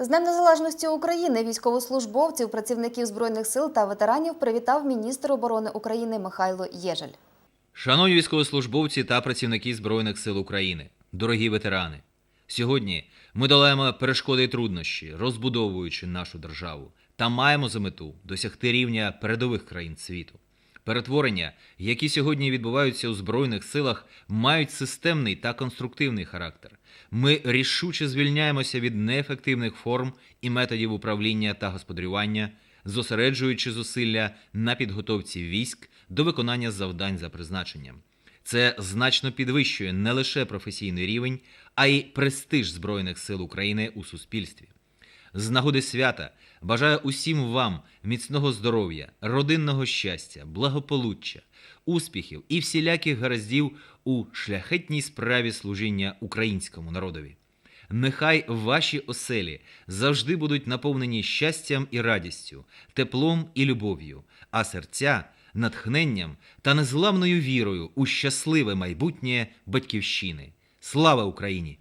З Днем Незалежності України військовослужбовців, працівників збройних сил та ветеранів привітав міністр оборони України Михайло Єжель. Шановні військовослужбовці та працівники Збройних сил України, дорогі ветерани, сьогодні ми долаємо перешкоди і труднощі, розбудовуючи нашу державу, та маємо за мету досягти рівня передових країн світу. Перетворення, які сьогодні відбуваються у Збройних силах, мають системний та конструктивний характер. Ми рішуче звільняємося від неефективних форм і методів управління та господарювання, зосереджуючи зусилля на підготовці військ до виконання завдань за призначенням. Це значно підвищує не лише професійний рівень, а й престиж Збройних сил України у суспільстві. З нагоди свята бажаю усім вам міцного здоров'я, родинного щастя, благополуччя, успіхів і всіляких гараздів у шляхетній справі служіння українському народові. Нехай ваші оселі завжди будуть наповнені щастям і радістю, теплом і любов'ю, а серця натхненням та незламною вірою у щасливе майбутнє батьківщини. Слава Україні!